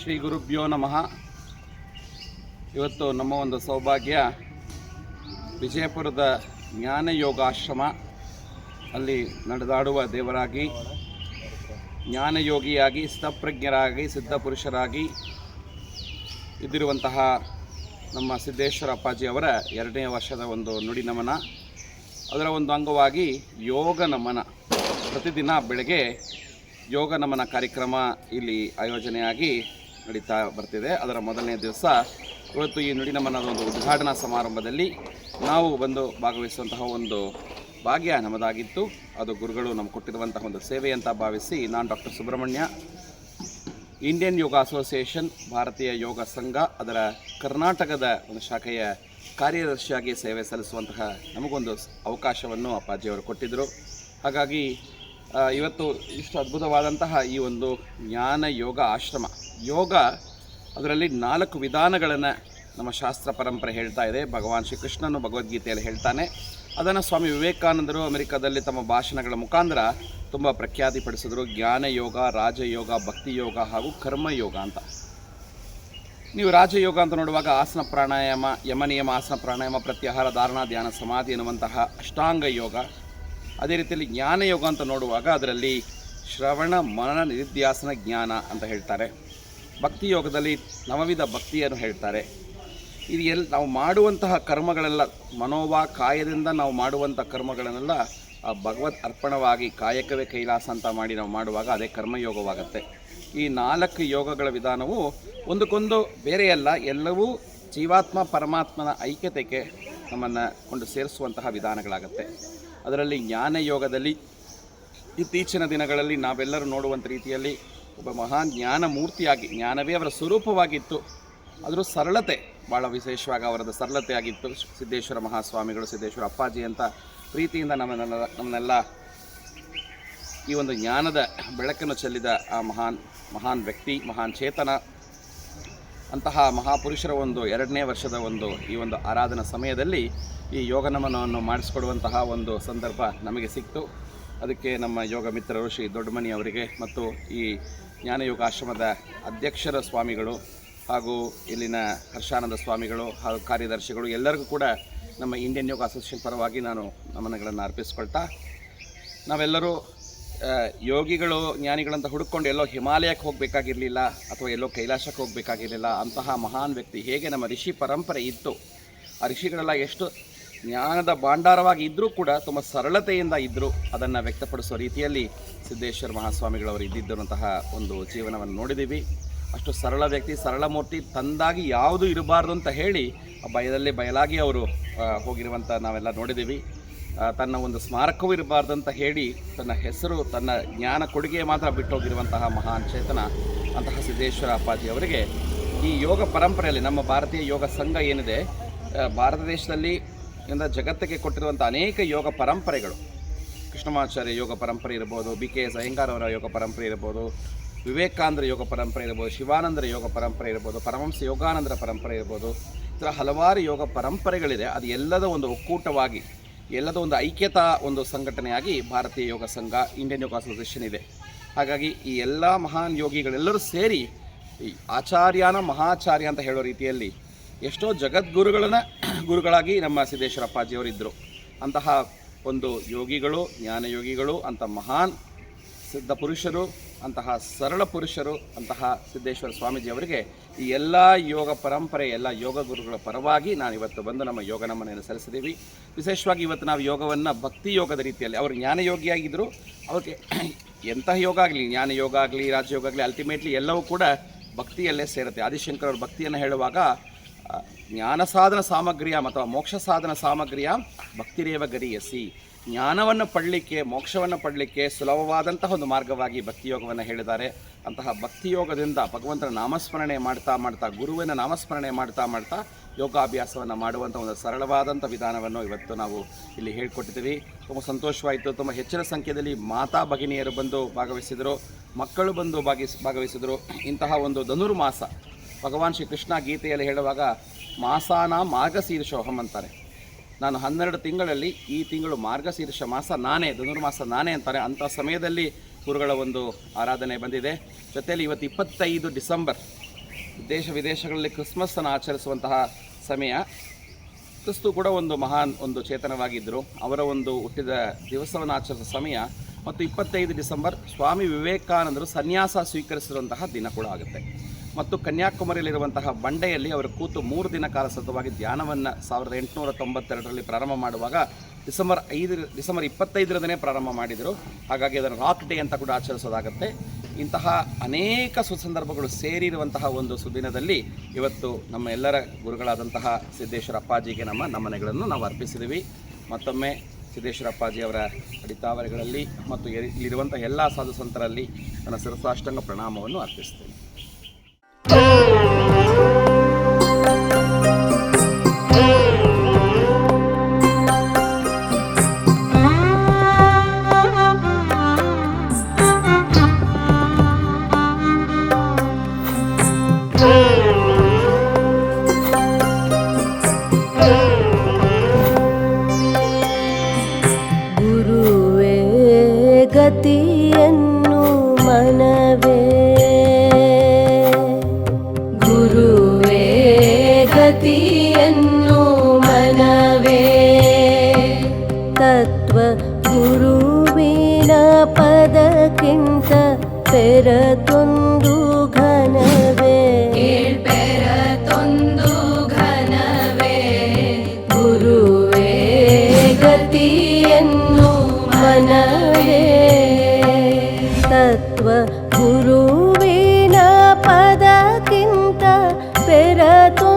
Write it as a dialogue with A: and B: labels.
A: ಶ್ರೀ ಗುರುಭ್ಯೋ ನಮಃ. ಇವತ್ತು ನಮ್ಮ ಒಂದು ಸೌಭಾಗ್ಯ ವಿಜಯಪುರದ ಜ್ಞಾನಯೋಗಾಶ್ರಮ ಅಲ್ಲಿ ನಡೆದಾಡುವ ದೇವರಾಗಿ, ಜ್ಞಾನಯೋಗಿಯಾಗಿ ಸ್ಥಪ್ರಜ್ಞರಾಗಿ ಸಿದ್ಧಪುರುಷರಾಗಿ ಇದ್ದಿರುವಂತಹ ನಮ್ಮ ಸಿದ್ದೇಶ್ವರ ಅಪ್ಪಾಜಿ ಅವರ ಎರಡನೇ ವರ್ಷದ ಒಂದು ನುಡಿ ನಮನ. ಅದರ ಒಂದು ಅಂಗವಾಗಿ ಯೋಗ ನಮನ. ಪ್ರತಿದಿನ ಬೆಳಗ್ಗೆ ಯೋಗ ನಮನ ಕಾರ್ಯಕ್ರಮ ಇಲ್ಲಿ ಆಯೋಜನೆಯಾಗಿ ನಡೀತಾ ಬರ್ತಿದೆ. ಅದರ ಮೊದಲನೇ ದಿವಸ ಇವತ್ತು ಈ ನುಡಿ ನಮ್ಮನ ಒಂದು ಉದ್ಘಾಟನಾ ಸಮಾರಂಭದಲ್ಲಿ ನಾವು ಬಂದು ಭಾಗವಹಿಸುವಂತಹ ಒಂದು ಭಾಗ್ಯ ನಮ್ಮದಾಗಿತ್ತು. ಅದು ಗುರುಗಳು ನಮ್ಗೆ ಕೊಟ್ಟಿರುವಂತಹ ಒಂದು ಸೇವೆ ಅಂತ ಭಾವಿಸಿ ನಾನು doctor Subrahmanya, Indian yoga association, ಭಾರತೀಯ ಯೋಗ ಸಂಘ, ಅದರ ಕರ್ನಾಟಕದ ಒಂದು ಶಾಖೆಯ ಕಾರ್ಯದರ್ಶಿಯಾಗಿ ಸೇವೆ ಸಲ್ಲಿಸುವಂತಹ ನಮಗೊಂದು ಅವಕಾಶವನ್ನು ಅಪ್ಪಾಜಿಯವರು ಕೊಟ್ಟಿದ್ದರು ಹಾಗಾಗಿ ಇವತ್ತು ಇಷ್ಟು ಅದ್ಭುತವಾದಂತಹ ಈ ಒಂದು ಜ್ಞಾನ ಯೋಗ ಆಶ್ರಮ. ಯೋಗ ಅದರಲ್ಲಿ ನಾಲ್ಕು ವಿಧಾನಗಳನ್ನು ನಮ್ಮ ಶಾಸ್ತ್ರ ಪರಂಪರೆ ಹೇಳ್ತಾ ಇದೆ. ಭಗವಾನ್ ಶ್ರೀಕೃಷ್ಣನು ಭಗವದ್ಗೀತೆಯಲ್ಲಿ ಹೇಳ್ತಾನೆ. ಅದನ್ನು ಸ್ವಾಮಿ ವಿವೇಕಾನಂದರು ಅಮೆರಿಕದಲ್ಲಿ ತಮ್ಮ ಭಾಷಣಗಳ ಮುಖಾಂತರ ತುಂಬ ಜ್ಞಾನ ಯೋಗ ರಾಜಯೋಗ ಭಕ್ತಿ ಯೋಗ ಹಾಗೂ ಕರ್ಮಯೋಗ ಅಂತ. ನೀವು ರಾಜಯೋಗ ಅಂತ ನೋಡುವಾಗ ಆಸನ ಪ್ರಾಣಾಯಾಮ ಯಮನಿಯಮ ಆಸನ ಪ್ರಾಣಾಯಾಮ, ಪ್ರತ್ಯಾಹಾರ, ಧಾರಣಾ, ಧ್ಯಾನ, ಸಮಾಧಿ ಎನ್ನುವಂತಹ ಅಷ್ಟಾಂಗ ಯೋಗ ಅದೇ ರೀತಿಯಲ್ಲಿ ಜ್ಞಾನ ಯೋಗ ಅಂತ ನೋಡುವಾಗ ಅದರಲ್ಲಿ ಶ್ರವಣ ಮನನ ನಿಧಿಧ್ಯಾಸನ ಜ್ಞಾನ ಅಂತ ಹೇಳ್ತಾರೆ. ಭಕ್ತಿ ಯೋಗದಲ್ಲಿ ನವವಿಧ ಭಕ್ತಿಯನ್ನು ಹೇಳ್ತಾರೆ. ಇದು ಎಲ್ಲಿ ನಾವು ಮಾಡುವಂತಹ ಕರ್ಮಗಳೆಲ್ಲ ಮನೋವಾ ಕಾಯದಿಂದ ನಾವು ಮಾಡುವಂಥ ಕರ್ಮಗಳನ್ನೆಲ್ಲ ಆ ಭಗವತ್ ಅರ್ಪಣವಾಗಿ ಕಾಯಕವೇ ಕೈಲಾಸ ಅಂತ ಮಾಡಿ ನಾವು ಮಾಡುವಾಗ ಅದೇ ಕರ್ಮಯೋಗವಾಗುತ್ತೆ. ಈ ನಾಲ್ಕು ಯೋಗಗಳ ವಿಧಾನವು ಒಂದಕ್ಕೊಂದು ಬೇರೆಯಲ್ಲ, ಎಲ್ಲವೂ ಜೀವಾತ್ಮ ಪರಮಾತ್ಮನ ಐಕ್ಯತೆಗೆ ನಮ್ಮನ್ನು ಕೊಂಡು ಸೇರಿಸುವಂತಹ ವಿಧಾನಗಳಾಗುತ್ತೆ. ಅದರಲ್ಲಿ ಜ್ಞಾನ ಯೋಗದಲ್ಲಿ ಇತ್ತೀಚಿನ ದಿನಗಳಲ್ಲಿ ನಾವೆಲ್ಲರೂ ನೋಡುವಂಥ ರೀತಿಯಲ್ಲಿ ಒಬ್ಬ ಮಹಾನ್ ಜ್ಞಾನ ಮೂರ್ತಿಯಾಗಿ, ಜ್ಞಾನವೇ ಅವರ ಸ್ವರೂಪವಾಗಿತ್ತು. ಅದರ ಸರಳತೆ ಭಾಳ ವಿಶೇಷವಾಗಿ ಅವರದ್ದು ಸರಳತೆ ಆಗಿತ್ತು. ಸಿದ್ದೇಶ್ವರ ಮಹಾಸ್ವಾಮಿಗಳು, ಸಿದ್ದೇಶ್ವರ ಅಪ್ಪಾಜಿ ಅಂತ ಪ್ರೀತಿಯಿಂದ ನಮ್ಮನ್ನೆಲ್ಲ ನಮ್ಮನ್ನೆಲ್ಲ ಈ ಒಂದು ಜ್ಞಾನದ ಬೆಳಕನ್ನು ಚೆಲ್ಲಿದ ಆ ಮಹಾನ್ ಮಹಾನ್ ವ್ಯಕ್ತಿ, ಮಹಾನ್ ಚೇತನ ಅಂತಹ ಮಹಾಪುರುಷರ ಒಂದು ಎರಡನೇ ವರ್ಷದ ಒಂದು ಈ ಒಂದು ಆರಾಧನಾ ಸಮಯದಲ್ಲಿ ಈ ಯೋಗ ನಮನವನ್ನು ಮಾಡಿಸಿಕೊಡುವಂತಹ ಒಂದು ಸಂದರ್ಭ ನಮಗೆ ಸಿಕ್ತು. ಅದಕ್ಕೆ ನಮ್ಮ ಯೋಗ ಮಿತ್ರರು ಶ್ರೀ ದೊಡ್ಡಮನಿ ಅವರಿಗೆ ಮತ್ತು ಈ ಜ್ಞಾನಯೋಗ ಆಶ್ರಮದ ಅಧ್ಯಕ್ಷರ ಸ್ವಾಮಿಗಳು ಹಾಗೂ ಇಲ್ಲಿನ ಹರ್ಷಾನಂದ ಸ್ವಾಮಿಗಳು ಹಾಗೂ ಕಾರ್ಯದರ್ಶಿಗಳು ಎಲ್ಲರಿಗೂ ಕೂಡ ನಮ್ಮ ಇಂಡಿಯನ್ ಯೋಗ ಅಸೋಸಿಯೇಷನ್ ಪರವಾಗಿ ನಾನು ನಮನಗಳನ್ನು ಅರ್ಪಿಸ್ಕೊಳ್ತಾ, ನಾವೆಲ್ಲರೂ ಯೋಗಿಗಳು, ಜ್ಞಾನಿಗಳಂತ ಹುಡುಕೊಂಡು ಎಲ್ಲೋ ಹಿಮಾಲಯಕ್ಕೆ ಹೋಗಬೇಕಾಗಿರಲಿಲ್ಲ ಅಥವಾ ಎಲ್ಲೋ ಕೈಲಾಸಕ್ಕೆ ಹೋಗಬೇಕಾಗಿರಲಿಲ್ಲ, ಅಂತಹ ಮಹಾನ್ ವ್ಯಕ್ತಿ ಹೇಗೆ ನಮ್ಮ ಋಷಿ ಪರಂಪರೆ ಇತ್ತು? ಆ ಋಷಿಗಳೆಲ್ಲ ಎಷ್ಟು ಜ್ಞಾನದ ಭಾಂಡಾರವಾಗಿ ಇದ್ದರೂ ಕೂಡ ತುಂಬ ಸರಳತೆಯಿಂದ ಇದ್ದರು ಅದನ್ನು ವ್ಯಕ್ತಪಡಿಸುವ ರೀತಿಯಲ್ಲಿ ಸಿದ್ದೇಶ್ವರ ಮಹಾಸ್ವಾಮಿಗಳವರು ಇದ್ದಿದ್ದಂತಹ ಒಂದು ಜೀವನವನ್ನು ನೋಡಿದ್ದೀವಿ ಅಷ್ಟು ಸರಳ ವ್ಯಕ್ತಿ, ಸರಳ ಮೂರ್ತಿ ತಂದಾಗಿ ಯಾವುದು ಇರಬಾರ್ದು ಅಂತ ಹೇಳಿ ಆ ಭಯದಲ್ಲಿ ಬಯಲಾಗಿ ಅವರು ಹೋಗಿರುವಂಥ ನಾವೆಲ್ಲ ನೋಡಿದ್ದೀವಿ ತನ್ನ ಒಂದು ಸ್ಮಾರಕವೂ ಇರಬಾರ್ದು ಅಂತ ಹೇಳಿ ತನ್ನ ಹೆಸರು, ತನ್ನ ಜ್ಞಾನ ಕೊಡುಗೆ ಮಾತ್ರ ಬಿಟ್ಟೋಗಿರುವಂತಹ ಮಹಾನ್ ಚೇತನ ಅಂತಹ ಸಿದ್ದೇಶ್ವರ ಅಪ್ಪಾಜಿ ಅವರಿಗೆ ಈ ಯೋಗ ಪರಂಪರೆಯಲ್ಲಿ, ನಮ್ಮ ಭಾರತೀಯ ಯೋಗ ಸಂಘ ಏನಿದೆ ಭಾರತ ದೇಶದಲ್ಲಿ ಇಂದ ಜಗತ್ತಿಗೆ ಕೊಟ್ಟಿರುವಂಥ ಅನೇಕ ಯೋಗ ಪರಂಪರೆಗಳು. ಕೃಷ್ಣಮಾಚಾರ್ಯ ಯೋಗ ಪರಂಪರೆ ಇರ್ಬೋದು, ಬಿ ಕೆ ಎಸ್ ಅಯ್ಯಂಗಾರ್ ಅವರ ಯೋಗ ಪರಂಪರೆ ಇರ್ಬೋದು, ವಿವೇಕಾನಂದರ ಯೋಗ ಪರಂಪರೆ ಇರ್ಬೋದು, ಶಿವಾನಂದರ ಯೋಗ ಪರಂಪರೆ ಇರ್ಬೋದು, ಪರಮಹಂಸ ಯೋಗಾನಂದರ ಪರಂಪರೆ ಇರ್ಬೋದು, ಈ ಥರ ಹಲವಾರು ಯೋಗ ಪರಂಪರೆಗಳಿದೆ. ಅದು ಎಲ್ಲದ ಒಂದು ಒಕ್ಕೂಟವಾಗಿ ಎಲ್ಲದ ಒಂದು ಐಕ್ಯತಾ ಒಂದು ಸಂಘಟನೆಯಾಗಿ ಭಾರತೀಯ ಯೋಗ ಸಂಘ ಇಂಡಿಯನ್ ಯೋಗ ಅಸೋಸಿಯೇಷನ್ ಇದೆ. ಹಾಗಾಗಿ ಈ ಎಲ್ಲ ಮಹಾನ್ ಯೋಗಿಗಳೆಲ್ಲರೂ ಸೇರಿ ಈ ಆಚಾರ್ಯನ ಮಹಾಚಾರ್ಯ ಅಂತ ಹೇಳೋ ರೀತಿಯಲ್ಲಿ ಎಷ್ಟೋ ಜಗದ್ಗುರುಗಳನ್ನ ಗುರುಗಳಾಗಿ ನಮ್ಮ ಸಿದ್ದೇಶ್ವರಪ್ಪಾಜಿಯವರಿದ್ದರು ಅಂತಹ ಒಂದು ಯೋಗಿಗಳು, ಜ್ಞಾನಯೋಗಿಗಳು, ಅಂತ ಮಹಾನ್ ಸಿದ್ಧ ಪುರುಷರು, ಅಂತಹ ಸರಳ ಪುರುಷರು, ಅಂತಹ ಸಿದ್ದೇಶ್ವರ ಸ್ವಾಮೀಜಿಯವರಿಗೆ ಈ ಎಲ್ಲ ಯೋಗ ಪರಂಪರೆ, ಎಲ್ಲ ಯೋಗ ಗುರುಗಳ ಪರವಾಗಿ ನಾನು ಇವತ್ತು ಬಂದು ನಮ್ಮ ಯೋಗ ನಮ್ಮನೆಯನ್ನು ಸಲ್ಲಿಸಿದ್ದೀವಿ. ವಿಶೇಷವಾಗಿ ಇವತ್ತು ನಾವು ಯೋಗವನ್ನು ಭಕ್ತಿ ಯೋಗದ ರೀತಿಯಲ್ಲಿ, ಅವರು ಜ್ಞಾನಯೋಗಿಯಾಗಿದ್ದರು ಅವ್ರಿಗೆ ಎಂತಹ ಯೋಗ ಆಗಲಿ ಜ್ಞಾನ ಯೋಗ ಆಗಲಿ, ರಾಜಯೋಗ ಆಗಲಿ ಅಲ್ಟಿಮೇಟ್ಲಿ ಎಲ್ಲವೂ ಕೂಡ ಭಕ್ತಿಯಲ್ಲೇ ಸೇರುತ್ತೆ. ಆದಿಶಂಕರ್ ಅವರು ಭಕ್ತಿಯನ್ನು ಹೇಳುವಾಗ ಜ್ಞಾನ ಸಾಧನ ಸಾಮಗ್ರಿಯ ಅಥವಾ ಮೋಕ್ಷ ಸಾಧನ ಸಾಮಗ್ರಿಯ ಭಕ್ತಿರೇವ ಗರಿಯಸಿ. ಜ್ಞಾನವನ್ನು ಪಡಲಿಕ್ಕೆ, ಮೋಕ್ಷವನ್ನು ಪಡಲಿಕ್ಕೆ ಸುಲಭವಾದಂತಹ ಒಂದು ಮಾರ್ಗವಾಗಿ ಭಕ್ತಿಯೋಗವನ್ನು ಹೇಳಿದ್ದಾರೆ. ಅಂತಹ ಭಕ್ತಿಯೋಗದಿಂದ ಭಗವಂತನ ನಾಮಸ್ಮರಣೆ ಮಾಡ್ತಾ ಮಾಡ್ತಾ, ಗುರುವಿನ ನಾಮಸ್ಮರಣೆ ಮಾಡ್ತಾ ಮಾಡ್ತಾ ಯೋಗಾಭ್ಯಾಸವನ್ನು ಮಾಡುವಂಥ ಒಂದು ಸರಳವಾದಂಥ ವಿಧಾನವನ್ನು ಇವತ್ತು ನಾವು ಇಲ್ಲಿ ಹೇಳ್ಕೊಟ್ಟಿದ್ದೀವಿ. ತುಂಬ ಸಂತೋಷವಾಯಿತು. ತುಂಬ ಹೆಚ್ಚಿನ ಸಂಖ್ಯೆಯಲ್ಲಿ ಮಾತಾ ಭಗಿನಿಯರು ಬಂದು ಭಾಗವಹಿಸಿದರು. ಮಕ್ಕಳು ಬಂದು ಭಾಗಿಸ್ ಭಾಗವಹಿಸಿದರು. ಇಂತಹ ಒಂದು ಧನುರ್ಮಾಸ ಭಗವಾನ್ ಶ್ರೀ ಕೃಷ್ಣ ಗೀತೆಯಲ್ಲಿ ಹೇಳುವಾಗ, ಮಾಸಾನ ಮಾರ್ಗಶೀರ್ಷೋಹಂ ಅಂತಾರೆ. ನಾನು ಹನ್ನೆರಡು ತಿಂಗಳಲ್ಲಿ ಈ ತಿಂಗಳು ಮಾರ್ಗಶೀರ್ಷ ಮಾಸ ನಾನೇ, ಧನುರ್ಮಾಸ ನಾನೇ ಅಂತಾರೆ. ಅಂಥ ಸಮಯದಲ್ಲಿ ಗುರುಗಳ ಒಂದು ಆರಾಧನೆ ಬಂದಿದೆ. ಜೊತೆಯಲ್ಲಿ ಇವತ್ತು ಇಪ್ಪತ್ತೈದು ಡಿಸೆಂಬರ್, ದೇಶ ವಿದೇಶಗಳಲ್ಲಿ ಕ್ರಿಸ್ಮಸ್ಸನ್ನು ಆಚರಿಸುವಂತಹ ಸಮಯ. ಕ್ರಿಸ್ತು ಕೂಡ ಒಂದು ಮಹಾನ್ ಒಂದು ಚೇತನವಾಗಿದ್ದರು. ಅವರ ಒಂದು ಹುಟ್ಟಿದ ದಿವಸವನ್ನು ಆಚರಿಸುವ ಸಮಯ. ಮತ್ತು ಇಪ್ಪತ್ತೈದು ಡಿಸೆಂಬರ್ ಸ್ವಾಮಿ ವಿವೇಕಾನಂದರು ಸನ್ಯಾಸ ಸ್ವೀಕರಿಸಿರುವಂತಹ ದಿನ ಕೂಡ ಆಗುತ್ತೆ. ಮತ್ತು ಕನ್ಯಾಕುಮಾರಿಯಲ್ಲಿರುವಂತಹ ಬಂಡೆಯಲ್ಲಿ ಅವರು ಕೂತು ಮೂರು ದಿನ ಕಾಲ ಸತತವಾಗಿ ಧ್ಯಾನವನ್ನು ಸಾವಿರದ ಎಂಟುನೂರ ತೊಂಬತ್ತೆರಡರಲ್ಲಿ ಪ್ರಾರಂಭ ಮಾಡುವಾಗ ಡಿಸೆಂಬರ್ ಐದು, ಡಿಸೆಂಬರ್ ಇಪ್ಪತ್ತೈದರಿಂದನೇ ಪ್ರಾರಂಭ ಮಾಡಿದರು. ಹಾಗಾಗಿ ಅದನ್ನು ರಾಕ್ ಡೇ ಅಂತ ಕೂಡ ಆಚರಿಸೋದಾಗುತ್ತೆ. ಇಂತಹ ಅನೇಕ ಸುಸಂದರ್ಭಗಳು ಸೇರಿರುವಂತಹ ಒಂದು ಸುದಿನದಲ್ಲಿ ಇವತ್ತು ನಮ್ಮ ಎಲ್ಲರ ಗುರುಗಳಾದಂತಹ ಸಿದ್ದೇಶ್ವರ ಅಪ್ಪಾಜಿಗೆ ನಮ್ಮ ನಮನೆಗಳನ್ನು ನಾವು ಅರ್ಪಿಸಿದ್ದೀವಿ ಮತ್ತೊಮ್ಮೆ ಸಿದ್ದೇಶ್ವರ ಅಪ್ಪಾಜಿಯವರ ಅಡಿತಾವರಿಗಳಲ್ಲಿ ಮತ್ತು ಇಲ್ಲಿರುವಂಥ ಎಲ್ಲ ಸಾಧು ಸಂತರಲ್ಲಿ ನನ್ನ ಶಿರಸಾಷ್ಟಾಂಗ ಪ್ರಣಾಮವನ್ನು ಅರ್ಪಿಸ್ತೇನೆ
B: ಗತಿಯನ್ನು ಮನವೇ ತತ್ವ ಗುರುವಿನ ಪದಕ್ಕಿಂತ ಪೆರತೊಂದು ಘನವೇ ಪೆರತೊಂದು ಘನವೇ ಗುರುವೇ ಗತಿಯನ್ನು ಮನವೇ ತತ್ವ ಗುರುವಿನ ಪದಕ್ಕಿಂತ ते तु